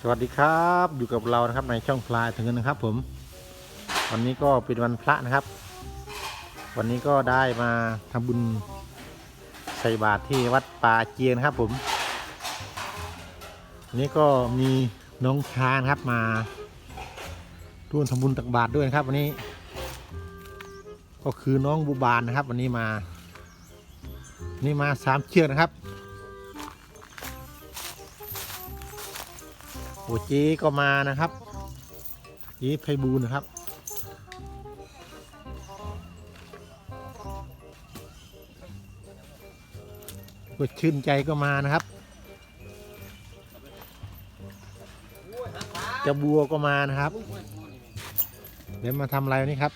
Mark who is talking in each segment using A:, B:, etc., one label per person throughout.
A: สวัสดีครับอยู่กับเรานะครับในช่องพลายถึงนะครับ ผม วันนี้ก็เป็นวันพระนะครับ วันนี้ก็ได้มาทำบุญใส่บาตรที่วัดป่าเจียนะครับ ผมวันนี้ก็มีน้องช้างนครับมาร่วมทำบุญตักบาตรด้วยนะครับ วันนี้ ก็คือน้องบูบานนะครับ วันนี้มานนี่มาสามเชือกนะครับ โอเจก็มานะครับเจ๊ไพบูลนะครับก็ชื่นใจก็มานะครับ จะบัวก็มานะครับ เดี๋ยวมาทำอะไรนนี้ครับ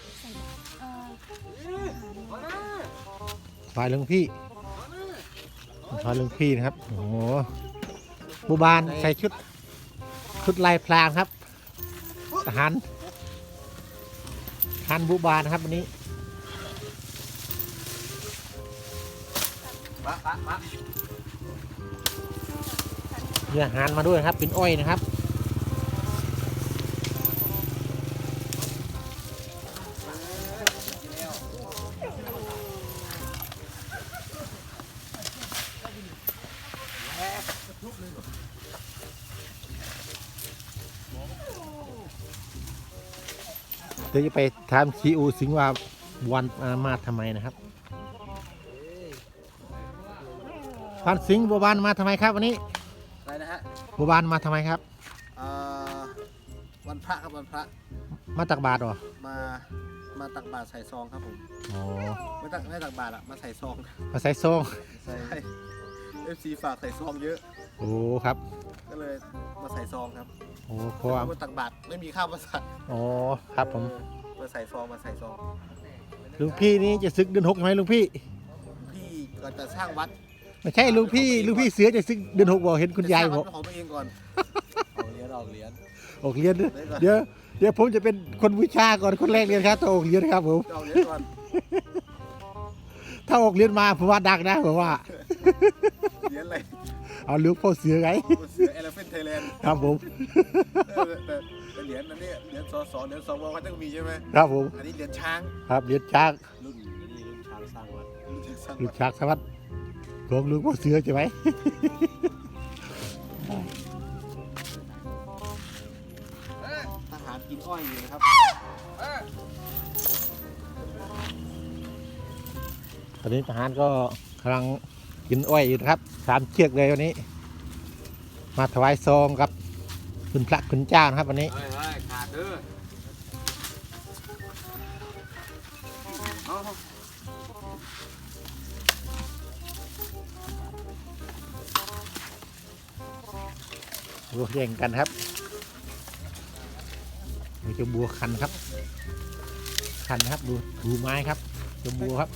A: ฝ่ายหลวงพี่ฝ่ายหลวงพี่นะครับ โอ้โหบูบานใส่ชุด ชุดลายพรางครับ ทหารทหารบูบานนะครับวันนี้มีอาหารมาด้วยนะครับเป็นอ้อยนะครับ เดี๋ยวจะไปถามซีอูสิงห์ว่าวันมามาทำไมนะครับพันสิงห์บัวบานมาทำไมครับวันนี้
B: อะไรนะฮะ
A: บัวบานมาทำไมครับ
B: เอ่อวันพระครับวันพระ
A: มาตักบาตรเหรอ
B: มามาตักบาตรใส่ซองครับผม
A: อ๋อ
B: ไม่ตักไม่ตักบาตรอะมาใส่ซอง
A: มาใส่ซอง
B: ใส่เอฟซีฝากใส่ซองเยอะ
A: โอ้ครับ
B: ก็เลยมาใส่ซองครับ
A: โอ้เพราะว่า
B: มาตักบาตรไม่มีข้าวมาใส่
A: อ๋อครับผม
B: เออมาใส่ซองมาใส่ซอง
A: ลุงพี่นี่จะซึกเดือนหกใช่ไหมลุงพี่
B: พี่ก่อนจะสร้างวัด
A: ไม่ใช่ลุงพี่ลุงพี่เสือจะซึกเดือนหกบอกเห็นคุณยาย
B: จะส
A: บ
B: ร้
A: อก
B: งวัดของตัวเองก่อนออกเหรียญออกเหรียญ
A: ออกเรียนด้วย
B: เดี๋ยวก่อน
A: เดี๋ยวเดี๋ยวผมจะเป็นคนบูชาก่อนคนแรกเรียนครับถ้าออกเรียนครับผม
B: ออกเหรียญก่อน
A: ถ้าออกเรียนมาผมว่าดังนะผมว่า
B: เหรียญอะไร
A: เอาหลูกพ่อเสือไง
B: เสือเอลเฟนไทยแลนด์
A: ครับผม
B: แต่แต่แต่เหรียญอันนี้เหรียญสอสอเหรียญสวเขาต้องมีใช่ไหม
A: ครับผม
B: อันนี้เหรียญช้าง
A: ครับเรียนช้าง
B: รุ่นนี้รุ่นช้างสร้างวัดรุ่นช้างสร้าง
A: ลู
B: วั
A: ก
B: ด
A: ช้างสวัสดิ์ของหลูกพ่อเสือใช่ไหม
B: ทหารกินอ้อยอยู่นะครับ
A: ตอนนี้ทหารก็กำลัง กินอ้อยอยู่นะครับสามเชือกเลยวันนี้ มาถวายซองกับคุณพระคุณเจ้านะครับวันนี้
B: เฮ้ยเฮ้ยขาดเด้อเอา
A: โอ้แย่งกันครับมีเจ้าบัวคันครับ คันนะครับดูดูไม้ครับเจ้าบัวครับ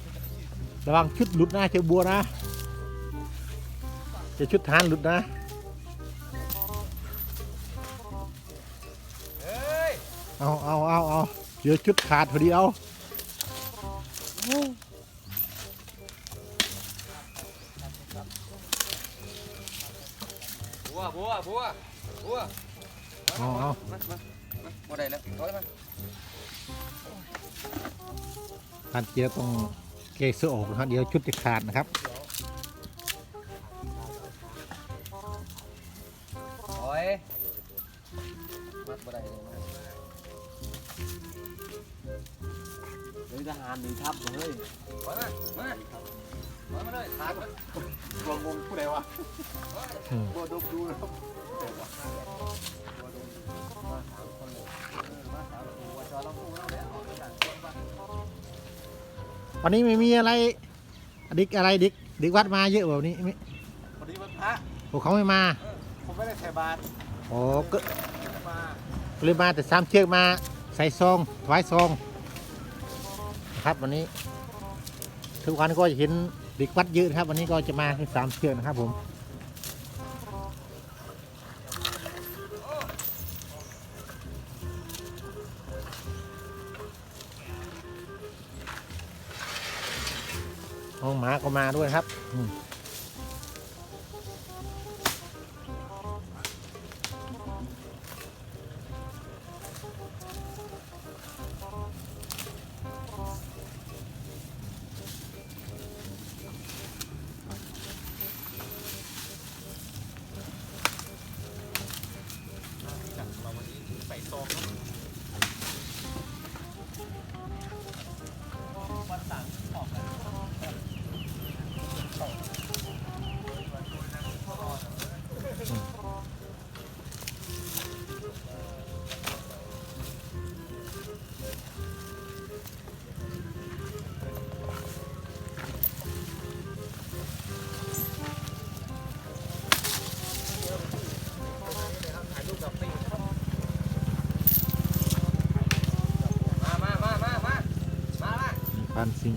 A: ระวังชุดหลุดนะเจ้าบัวนะ จะชุดทหารหลุดนะ
B: เฮ้ย
A: เอาเอาเอาเอาเดี๋ยวชุดขาดพอดีเอา
B: บัวบัวบัวบัว
A: เอาเอา
B: มามามาบ่ได้แล้วร้อยมา
A: การเจียต้องเกยเสื้อออกนะครับเดี๋ยวชุดจะขาดนะครับ
B: ฮ้ยทหารหนึ่งทัพเฮ้ยร้อยมามาร้อยมาเลยขาดมาบัวงงผู้ใดวะบัวดมดูนะครับมาถามคนเลยมาถามวัวจอลำพูแล้วแล้วเอาไปกัน
A: วันนี้ไม่มีอะไรดิกอะไรดิกดิกวัดมาเยอะแบบนี้ไม่
B: พอดีวันพระ
A: พวกเขาไม่มา
B: ผมไม่ได้ใส่บาตร
A: โอ้ก็
B: มา
A: ก็เลยมาแต่สามเชือกมาใส่ซองถวายซอง นะครับวันนี้ทุกวันก็จะเห็นเด็กวัดเยอะนะครับ วันนี้ก็จะมาที่สามเชือกนะครับผมน้องหมาก็มาด้วยครับ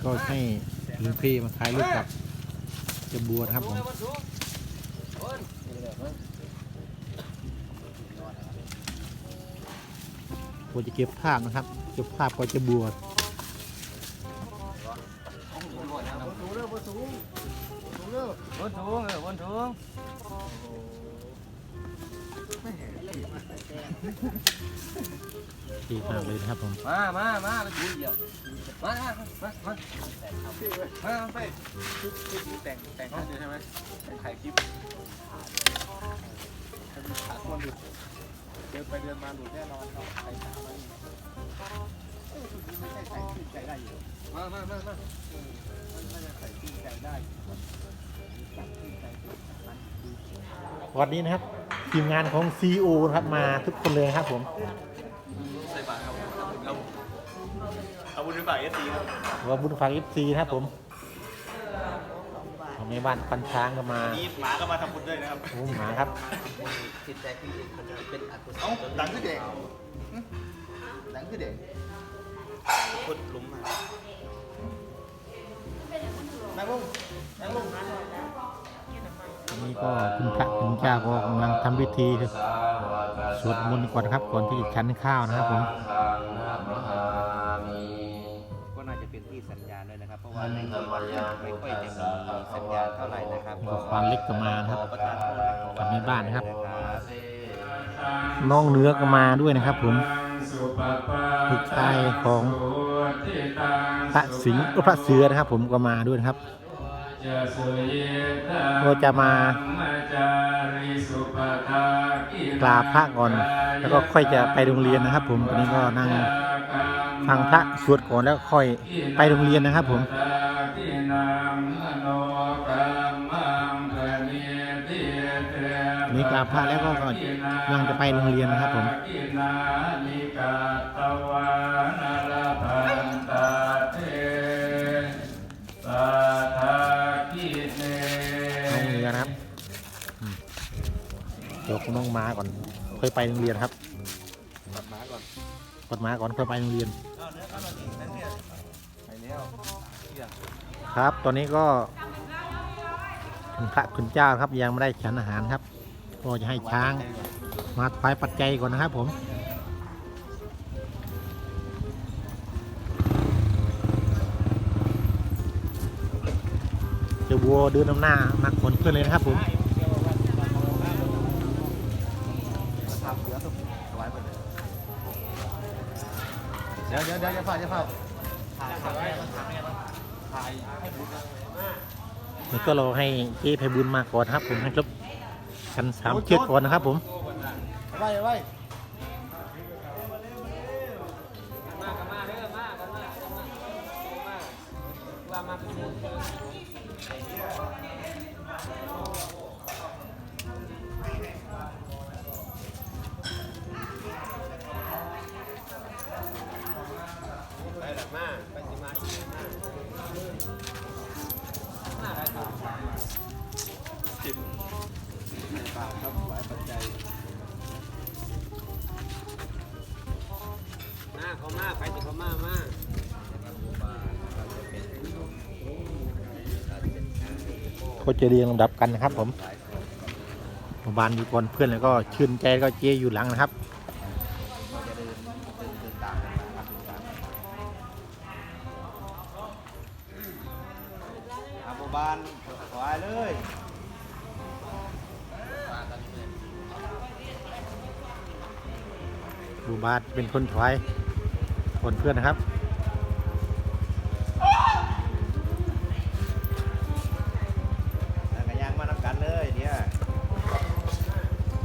A: ก็ให้ลุงพี่มาถ่ายรูปกับเจะบัวครับผมควรจะเก็บภาพนะครับ เก็บภาพก็จะบวช มามา
C: มาไปถุงเดียวมามามามามาไป
B: แต่งแต่งให้ด้วยใช่ไหมแต่งถ่ายคลิปถ้ามีขาคนหลุดเดินไปเดินมาหลุดแน่นอนครับใส่ขามาไม่ใช่ใส่ขึ้นใจได้อยู่
C: มามามามา
B: เออมันน่าจะใส่ขึ้นใจได้อยู่จับขึ้นใจขึ้นมันดี
A: วันนี้นะครับทีมงานของ CEO นะครับมาทุกคนเลยครับผม
B: บุญไปฝากเอฟซีครับ
A: ว่าบุญฟัง FC นะครับผมของในบ้านปันช้างก็มา
B: นี่หมาก็มาทำบุญด้วยนะครับ
A: โอ้หมาครับ
C: จิตใจพี่เองมันเป็นอกุศล
B: เอ้าหลังคือเด็กหึหลังคือเด็กพุดลุมมานั่งลงนั่งลง
A: อันนี้ก็คุณพระคุณเจ้าก็กำลังทำพิธีสวดมนต์ก่อนนะครับก่อนที่จะฉันข้าวนะครับผม
D: ครับเพราะว่าในที่วัดไม่ค่อยจะมีสัญญาณเท่าไหร่นะครับ
A: ก็ควาเล็กก็มานะครับ
D: ทานโทษและขอ
A: กับในบ้านนะครับ
D: น้
A: องเนื้อก็มาด้วยนะครับผมลูกชายของพระสิงห์พระเสือนะครับ ผมก็มาด้วยนะครับก็จะมากราบพระก่อน แล้วก็ค่อยจะไปโรงเรียนนะครับ ผมตอนนี้ก็นั่ง ฟังพระสวดก่อนแล้วค่อยไปโรงเรียนนะครับผมนนี้กราบพระแล้วก็ก็ยังจะไปโรงเรียนนะครับผมน้องเนื้อนะครับเดี๋ยวคุณน้องม้าก่อน ค่อยไปโรงเรียนครับ กดมาก่อนค่อยไปโรงเรียน ครับ ตอนนี้ก็คุณพระคุณเจ้าครับยังไม่ได้ฉันอาหารครับ ก็จะให้ช้างมาถวายปัจจัยก่อนนะครับผมเจะวัวเดินนำหน้ามาขนเพื่อนเลยนะครับผม
B: ดี๋ยวเดี๋ยวเดี๋ยวจะพาจะพา
A: แล้วก็รอให้เจ๊ไพบุญมาก่อนนะครับผมให้ครบกันสามเชือกก่อนนะครับผม
B: ไปไป
C: มา
B: จะ
A: เรียงลำดับกันนะครับ ผมหมู่บ้านอยู่ก่อนเพื่อนแล้วก็ชื่นใจก็เจ๊อยู่หลังนะครับ
B: อาโมบานถวายเลย
A: หมู่บ้านเป็นคนถวายคนเพื่อนนะครับ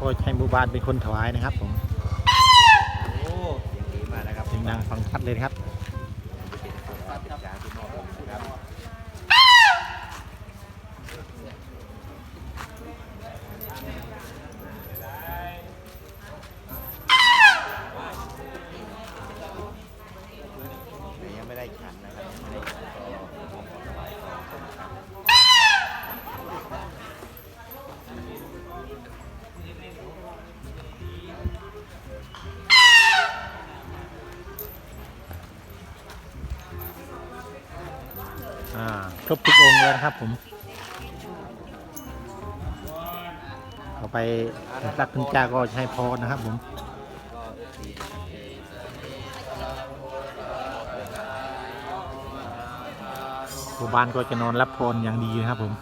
B: ก็
A: ใช้หมู่บ้านเป็นคนถวายนะครับผม
B: โอ้เสียงดีมากนะครับ
A: เสียงดังฟังชัดเลยนะครับ
B: ครบ
A: ทุกองค์เลยนะครับผมต่อไปพระคุณจ้าก็จะให้พรนะครับผมโบ้านก็จะนอนรับพรอย่างดีนะครับผม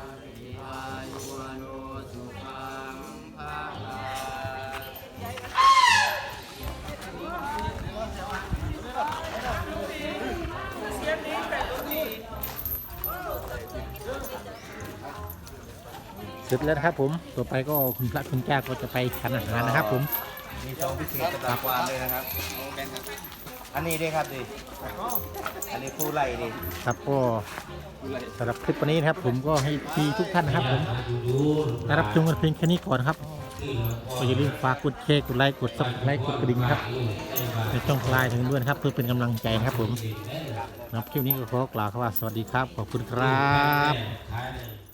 A: เสร็จแล้วนะครับผมต่อไปก็คุณพระคุณเจ้าก็จะไปฉันอาหารนะครับผม
D: มีซองพิเศษสำหรับวานเลยนะครับ อันนี้ด้วยครับดิอันนี้ผู้ไล่ดิ
A: ครับก็สำหรับคลิปวันนี้นะครับ ผมก็ให้ทีทุกท่านนะครับผมได้รับชมกันเพียงแค่นี้ก่อนนะครับก็อย่าลืมฝากกดแชร์กดไลค์กดซับสไครต์กดกระดิ่งนะครับในช่องไลน์ถึงด้วยนะครับ เพื่อเป็นกำลังใจนะครับผมสำหรับคลิปนี้ก็ขอกล่าวคำว่าสวัสดีครับ ขอบคุณครับ